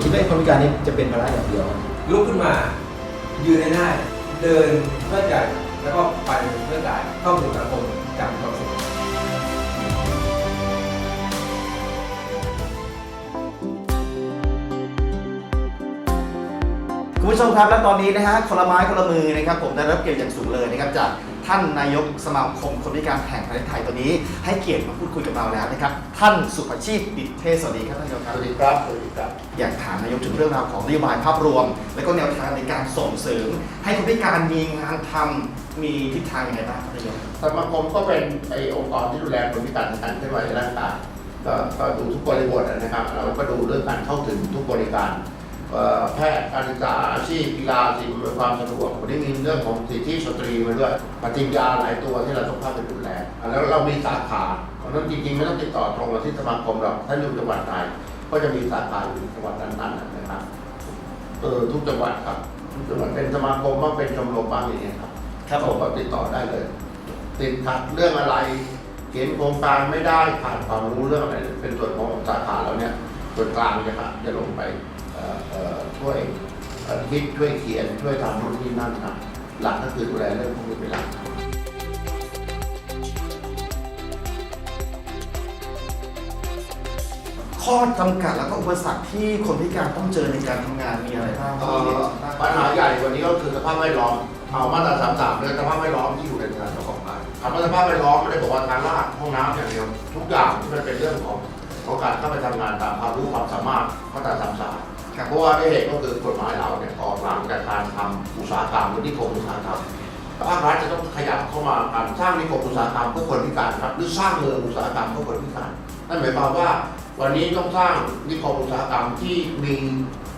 อย่าคิดว่าไอ้คนพิการนี่จะเป็นภาระอย่างเดียว ลุกขึ้นมา ยืนได้ เดินเพื่อใจแล้วก็ไปเพื่อกายเข้าสู่สังคมจากมีความสุขคุณผู้ชมครับและตอนนี้นะฮะคนละไม้คนละมือนะครับผมได้รับเกียรติอย่างสูงเลยนะครับจาก ท่านนายกสมาคมคนพิการแห่งประเทศไทยตัวนี้ ให้เกียรติมาพูดคุยกับเราแล้วนะครับ ท่านสุภชีพดิษเทศสวัสดีครับท่านนายกครับสวัสดีครับสวัสดีครับอยากถามนายกถึงเรื่องราวของนโยบายภาพรวม และก็แนวทางในการส่งเสริม ให้คนพิการมีงานทำมีทิศทางยังไงบ้างครับนายกสมาคมก็เป็นไอองค์กรที่ดูแลคนพิการทางการเคลื่อนไหวในร่างกายก็ก็ดูทุกบริบทนะครับ เราก็ดูเรื่องการเข้าถึงทุกบริการเอ่อ แพทย์การศึกษาอาชีพกีฬาสิ่งอำนวยความสะดวกวันนี้มีเรื่องของสิทธิสตรีมาด้วยปฏิญญาหลายตัวที่เราต้องเข้าไปดูแลแล้วเรามีสาขาเพราะฉะนั้นจริงๆไม่ต้องติดต่อตรงมาที่สมาคมหรอกถ้าอยู่จังหวัดไหนก็จะมีสาขาอยู่จังหวัดนั้นๆนะครับเออทุกจังหวัดครับทุกจังหวัดเป็นสมาคมบ้างเป็นชมรมบ้างอย่างเงี้ยครับครับผมก็ติดต่อได้เลย ติดขัดเรื่องอะไรเขียนโครงการไม่ได้ขาดความรู้เรื่องอะไรเป็นส่วนของสาขาเราเนี่ยส่วนกลางจะครับจะลงไปเอ่อเอ่อ ช่วยเอ่อคิดช่วยเขียนช่วยทำนู่นนี่นั่นครับหลักก็คือดูแลเรื่องพวกนี้เป็นหลักข้อจำกัดแล้วก็อุปสรรคที่คนพิการต้องเจอในการทำงานมีอะไรบ้างเอ่ที่อปัญหาใหญ่วันนี้ก็คือสภาพแวดล้อมเอามาตราสามสามเรื่องสภาพแวดล้อมที่อยู่ในสถานประกอบการคำว่าสภาพแวดล้อมไม่ได้บอกว่าทางลาดห้องน้ำอย่างเดียวทุกอย่างที่มันเป็นเรื่องของของการเข้าไปทำงานตามความรู้ความสามารถมาตราสามสามครับ เพราะว่าด้วยเหตุก็คือกฎหมายเราเนี่ยออกหลังจากการทำอุตสาหกรรมหรือนิคมอุตสาหกรรมภาครัฐจะต้องขยับเข้ามาการสร้างนิคมอุตสาหกรรมเพื่อคนพิการครับหรือสร้างเมืองอุตสาหกรรมเพื่อคนพิการนั่นหมายความว่าวันนี้ต้องสร้างนิคมอุตสาหกรรมที่มี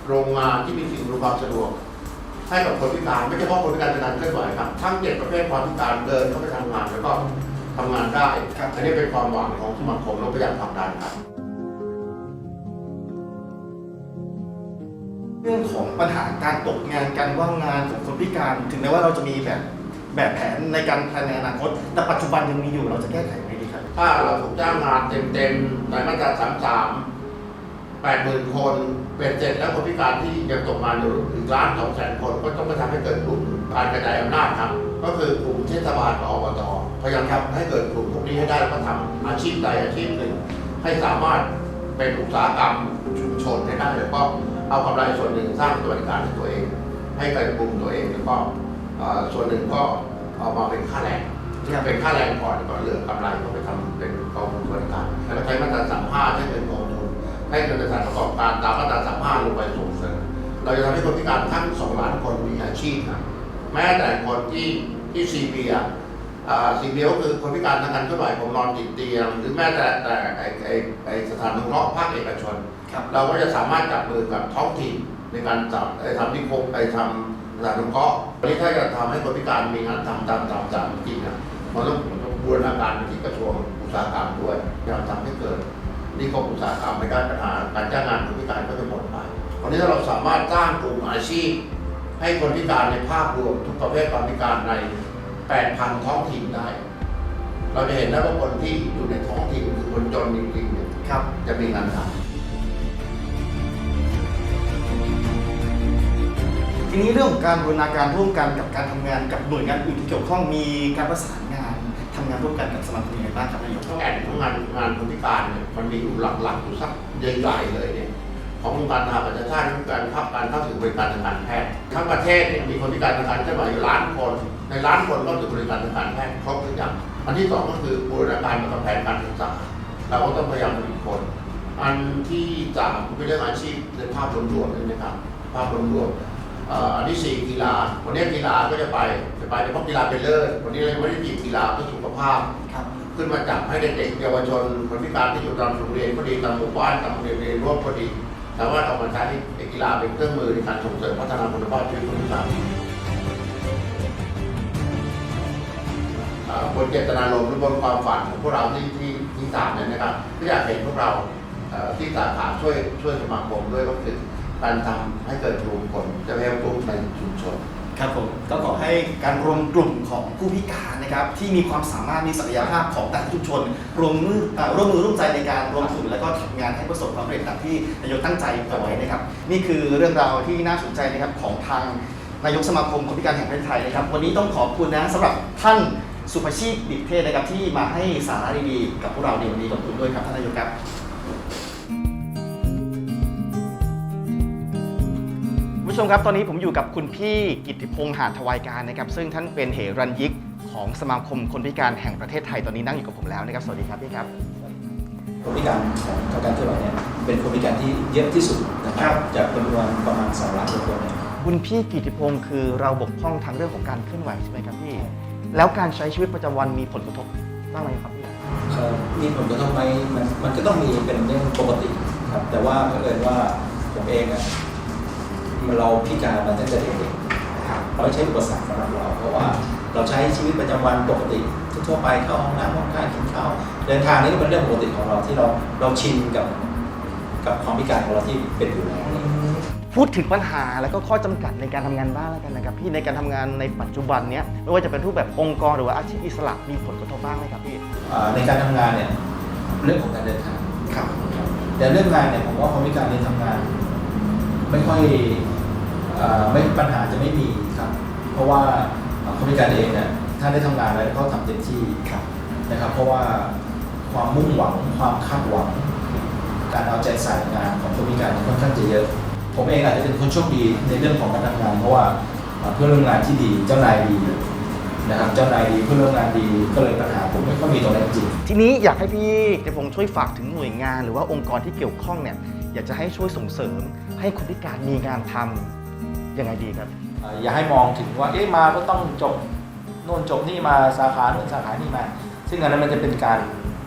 โรงงานที่มีสิ่งอำนวยความสะดวก ให้กับคนพิการไม่เฉพาะคนพิการทางการเคลื่อนไหวครับทั้งเจ็ดประเภทความพิการเดินเข้าไปทำงานแล้วก็ทำงานได้ครับอันนี้เป็นความหวังของสมาคมเราพยายามผลักดันครับ เรื่องของปัญหาการตกงานการว่างงานของคนพิการ ถึงแม้ว่าเราจะมีแบบแบบแผนในการภายในอนาคต แต่ปัจจุบันยังมีอยู่เราจะแก้ไขยังไงดีครับ ถ้าเราถูกจ้างงานเต็มๆในมาตราสามสามแปดหมื่นคนเป็นเสร็จแล้วคนพิการที่ยังตกงานอยู่อีกล้านสองแสนคนก็ต้องไปทำให้เกิดกลุ่มการกระจายอำนาจครับ ก็คือกลุ่มเทศบาลกับอบตพยายามทำให้เกิดกลุ่มพวกนี้ให้ได้แล้วก็ทำอาชีพใดอาชีพหนึ่ง ให้สามารถเป็นอุตสาหกรรมชุมชนให้ได้แล้วก็ เอากำไรส่วนหนึ่งสร้างสวัสดิการให้ตัวเอง ให้กับกลุ่มตัวเองแล้วก็เอ่อส่วนหนึ่งก็เอามาเป็นค่าแรงครับเป็นค่าแรงก่อนก่อนเหลือกำไรก็ไปทำเป็นกองทุนสวัสดิการแล้วก็ใช้มาตราสามห้าใช้เป็นกองทุนให้เกิดสถานประกอบการตามมาตราสามห้าลงไปส่งเสริมเราจะทำให้คนพิการทั้งสองล้านคนมีอาชีพนะแม้แต่คนที่ที่ซีเบียซีเบียก็คือคนพิการทางการเคลื่อนไหวผมนอนติดเตียง หรือแม้แต่แต่ไอไอไอสถานสงเคราะห์ภาคเอกชนครับ เราก็จะสามารถจับมือกับท้องถิ่นในการจับไอ้ทำนิคมไอ้ทำสถานสงเคราะห์วันนี้ถ้าจะทำให้คนพิการมีงานทำตามตามตามจริงนะมันต้องมันต้องบูรณาการไปที่กระทรวงอุตสาหกรรมด้วยพยายามทำให้เกิดนิคมอุตสาหกรรมในการปัญหาการจ้างงานคนพิการก็จะหมดไปวันนี้ถ้าเราสามารถสร้างกลุ่มอาชีพ ให้คนพิการในภาพรวมทุกประเภทความพิการใน 8,000 ท้องถิ่นได้ เราจะเห็นได้ว่าคนที่อยู่ในท้องถิ่นคือคนจนจริงๆเนี่ยครับจะมีงานทำ ทีนี้เรื่องของการบูรณาการร่วมกันกับการทำงานกับหน่วยงานอื่นที่เกี่ยวข้องมีการประสานงานทำงานร่วมกันกับสมาคมยังไงบ้างครับนายกแก่นของงานงานคนพิการเนี่ยมันมีอยู่หลักๆอยู่สักใหญ่ๆเลยเนี่ยขององค์การทหารประชาชาติคือการเข้าการเข้าถึงบริการทางการแพทย์ทั้งประเทศเนี่ยมีคนพิการทางการเคลื่อนไหวอยู่ล้านคน ในล้านคนก็ถึงบริการทางการแพทย์ครบทุกอย่างอันที่สองก็คือบูรณาการกับแผนการศึกษาเราก็ต้องพยายามผลิตคน อันที่สามคือเรื่องอาชีพในภาพรวมๆเลยนะครับภาพรวมๆ อ่ออันที่สี่กีฬา วันนี้กีฬาก็จะไปจะไปเฉพาะกีฬาเป็นเลิศวันนี้เราไม่ได้หยิบกีฬาเพื่อสุขภาพครับขึ้นมาจับให้เด็กๆเยาวชนคนพิการที่อยู่ตามโรงเรียนก็ดีตามหมู่บ้านตามโรงเรียนเรียนร่วมก็ดีสามารถเอามาใช้กีฬาเป็นเครื่องมือในการส่งเสริมพัฒนาคุณภาพชีวิตคนพิการอ่าบนเจตนารมณ์หรือบนความฝันของพวกเราที่ที่ที่สามเนี่ยนะครับก็อยากเห็นพวกเราเอ่อที่สาขาช่วยช่วยสมาคมด้วยก็คือ การทำให้เกิดกลุ่มคนจะพยายามกลุ่มในชุมชน ครับผมก็ขอให้การรวมกลุ่มของผู้พิการนะครับที่มีความสามารถมีศักยภาพของแต่ละชุมชนรวมมือเอ่อร่วมมือร่วมใจในการรวมทุนแล้วก็ทำงานให้ประสบความสำเร็จตามที่นายกตั้งใจเอาไว้นะครับ นี่คือเรื่องราวที่น่าสนใจนะครับของทางนายกสมาคมคนพิการแห่งประเทศไทยนะครับ วันนี้ต้องขอบคุณนะสำหรับท่านสุภชีพดิษเทศนะครับที่มาให้สาระดีๆกับพวกเราในวันนี้ขอบคุณด้วยครับท่านนายกครับ ผู้ชมครับตอนนี้ผมอยู่กับคุณพี่กิติพงษ์หานทวายการนะครับ ซึ่งท่านเป็นเหรัญยิกของสมาคมคนพิการแห่งประเทศไทยตอนนี้นั่งอยู่กับผมแล้วนะครับ สวัสดีครับพี่ครับ คนพิการของการเคลื่อนไหวเนี่ยเป็นคนพิการที่เยอะที่สุดนะครับจากจำนวนประมาณ2ล้านคนเนี่ยคุณพี่กิตติพงษ์คือเราบกพร่องทางเรื่องของการเคลื่อนไหวใช่ไหมครับพี่ แล้วการใช้ชีวิตประจำวันมีผลกระทบบ้างไหมครับพี่เอ่อมีผลกระทบไหมมันมันก็ต้องมีเป็นเรื่องปกติครับแต่ว่าเผอิญว่าผมเองอะ เราพิการมาตั้งแต่เด็กๆนะครับเราไม่ใช่อุปสรรคสำหรับเราเพราะว่าเราใช้ชีวิตประจำวันปกติทั่วๆไปเข้าห้องน้ำห้องน้ำกินข้าวเดินทางนี่ก็เป็นเรื่องปกติของเราที่เราเราชินกับกับความพิการของเราที่เป็นอยู่แล้วพูดถึงปัญหาแล้วก็ข้อจำกัดในการทำงานบ้างแล้วกันนะครับพี่ในการทำงานในปัจจุบันเนี้ยไม่ว่าจะเป็นรูปแบบองค์กรหรือว่าอาชีพอิสระมีผลกระทบบ้างไหมครับพี่อ่าในการทำงานเนี่ยเรื่องของการเดินทางครับแต่เรื่องงานเนี่ยผมว่าคนพิการในทำงาน ไม่ค่อยอ่าไม่ปัญหาจะไม่มีครับ เพราะว่าคนพิการเองเนี่ยถ้าได้ทำงานแล้วเขาทำเต็มที่ครับนะครับ เพราะว่าความมุ่งหวังความคาดหวัง การเอาใจใส่งานของคนพิการเนี่ยค่อนข้างจะเยอะ ผมเองอาจจะเป็นคนโชคดีในเรื่องของการทำงาน เพราะว่าอ่าเพื่อนร่วมงานที่ดีเจ้านายดีนะครับเจ้านายดีเพื่อนร่วมงานดีก็เลยปัญหาผมไม่ค่อยมีตรงนั้นจริงทีนี้อยากให้พี่เจพงศ์ช่วยฝากถึงหน่วยงาน หรือว่าองค์กรที่เกี่ยวข้องเนี่ย อยากจะให้ช่วยส่งเสริม ให้คนพิการมีงานทำยังไงดีครับอ่าอย่าให้มองถึงว่าเอ๊ะมาก็ต้องจบโน่นจบนี่มาสาขาโน่นสาขานี่มา ซึ่งอันนั้นมันจะเป็นการ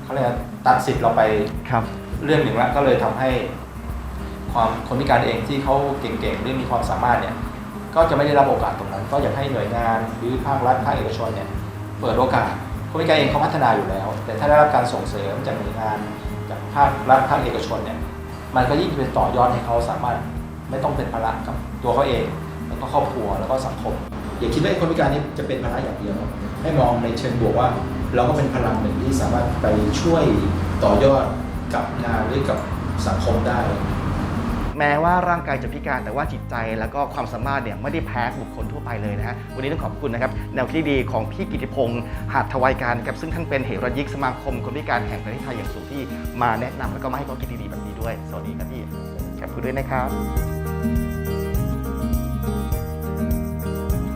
เขาเรียกว่าตัดสิทธิ์เราไปครับ เรื่องหนึ่งละก็เลยทำให้ ความคนพิการเองที่เขาเก่งๆหรือมีความสามารถเนี่ยก็จะไม่ได้รับโอกาสตรงนั้น ก็อยากให้หน่วยงานหรือภาครัฐภาคเอกชนเนี่ยเปิดโอกาสคนพิการเองเขาพัฒนาอยู่แล้ว แต่ถ้าได้รับการส่งเสริมจากหน่วยงานจากภาครัฐภาคเอกชนเนี่ย มันก็ยิ่งเป็นต่อยอดให้เขาสามารถไม่ต้องเป็นภาระกับตัวเขาเอง แล้วก็ครอบครัวแล้วก็สังคม อย่าคิดว่าไอ้คนพิการนี้จะเป็นภาระอย่างเดียว ให้มองในเชิงบวกว่า เราก็เป็นพลังหนึ่งที่สามารถไปช่วยต่อยอดกับงานหรือกับสังคมได้ แม้ว่าร่างกายจะพิการแต่ว่าจิตใจแล้วก็ความสามารถเนี่ยไม่ได้แพ้บุคคลทั่วไปเลยนะฮะวันนี้ต้องขอบคุณนะครับแนวคิดดีของพี่กิติพงศ์หาดทวายการครับซึ่งท่านเป็นเหรัญยิกสมาคมคนพิการแห่งประเทศไทยอย่างสูงที่มาแนะนำแล้วก็มาให้ข้อคิดดีๆแบบนี้ด้วย สวัสดีครับพี่ขอบคุณด้วยนะครับ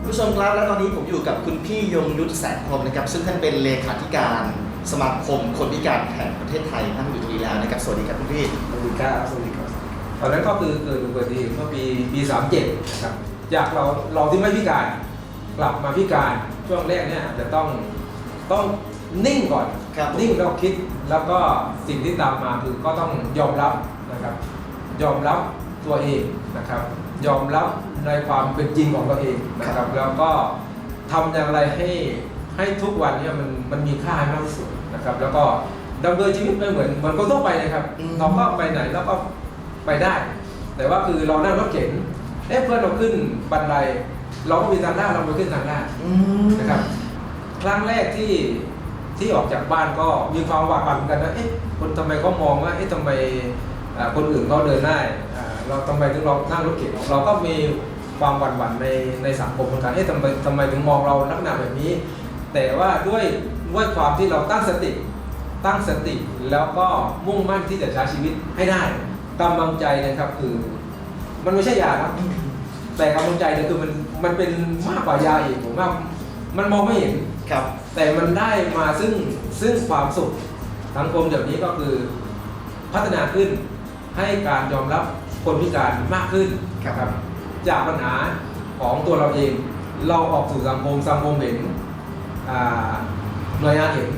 ผู้ชมครับและตอนนี้ผมอยู่กับคุณพี่ยงยุทธแสงพรหมนะครับ ซึ่งท่านเป็นเลขาธิการสมาคมคนพิการแห่งประเทศไทยนั่งอยู่ตรงนี้แล้วนะครับ สวัสดีครับคุณพี่ สวัสดีครับสวัสดีครับ ตอนนั้นก็คือเกิดอุบัติเหตุเมื่อปีปี37นะครับจากเราเราที่ไม่พิการกลับมาพิการช่วงแรกเนี่ยจะต้องต้องนิ่งก่อนครับนิ่งแล้วคิดแล้วก็สิ่งที่ตามมาคือก็ต้องยอมรับนะครับ ยอมรับตัวเองนะครับ ยอมรับในความเป็นจริงของตัวเองนะครับ แล้วก็ทำอย่างไรให้ให้ทุกวันเนี่ยมันมันมีค่าให้มากที่สุดนะครับ แล้วก็ดำเนินชีวิตไปเหมือนเหมือนคนทั่วไปนะครับอืมเราก็ไปไหนแล้วก็ ไปได้ แต่ว่าคือเรานั่งรถเข็นเอ๊ะเพื่อนเราขึ้นบันได เราก็มีทางลาดเราไปขึ้นทางลาดอืมนะครับครั้งแรกที่ที่ออกจากบ้านก็มีความหวาดหวั่นเหมือนกันนะเอ๊ะคนทำไมเขามองว่าเอ๊ะทำไมอ่าคนอื่นเขาเดินได้อ่าเราทำไมถึงเรานั่งรถเข็นเราก็มีความหวั่นหวั่นในในสังคมเหมือนกันเอ๊ะทำไมทำไมถึงมองเราลักษณะแบบนี้ แต่ว่าด้วยด้วยความที่เราตั้งสติ ตั้งสติแล้วก็มุ่งมั่นที่จะใช้ชีวิตให้ได้ กำลังใจนะครับ คือ มันไม่ใช่ยาครับ แต่กำลังใจเนี่ยคือมันมันเป็นมากกว่ายาอีกผมว่ามันมองไม่เห็น ครับ แต่มันได้มาซึ่งซึ่งความสุขสังคมเดี๋ยวนี้ก็คือพัฒนาขึ้นให้การยอมรับคนพิการมากขึ้นครับ จากปัญหาของตัวเราเอง เราออกสู่สังคมสังคมเห็นอ่าหน่วยงานเห็น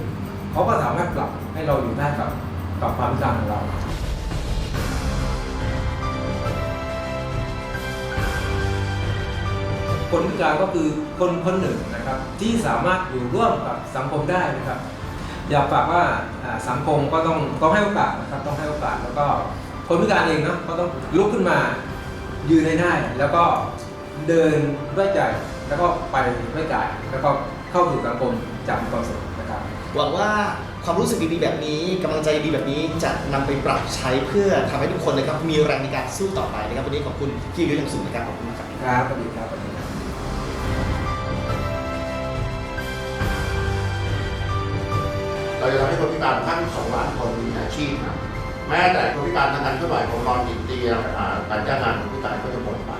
เขาก็สามารถปรับให้เราอยู่ได้กับกับความพิการของเรา คนพิการก็คือคนคนหนึ่งนะครับ ที่สามารถอยู่ร่วมกับสังคมได้นะครับ อยากฝากว่าอ่าสังคมก็ต้องต้องให้โอกาสนะครับ ต้องให้โอกาสแล้วก็คนพิการเองนะก็ต้องลุกขึ้นมายืนให้ได้ แล้วก็เดินด้วยใจแล้วก็ไปด้วยกายแล้วก็เข้าสู่สังคมจะมีความสุขนะครับหวังว่าความรู้สึกดีๆแบบนี้กำลังใจดีๆแบบนี้จะนำไปปรับใช้เพื่อทำให้ทุกคนนะครับมีแรงในการสู้ต่อไปนะครับวันนี้ขอบคุณพี่ยุ้ยอย่างสูงนะครับขอบคุณมากครับครับสวัสดีครับ เราจะทำให้คนพิการทั้งสองล้านคนมีอาชีพนะแม้แต่คนพิการทางการเคลื่อนไหวของนอนติดเตียงการจ้างงานของพิการก็จะหมดไป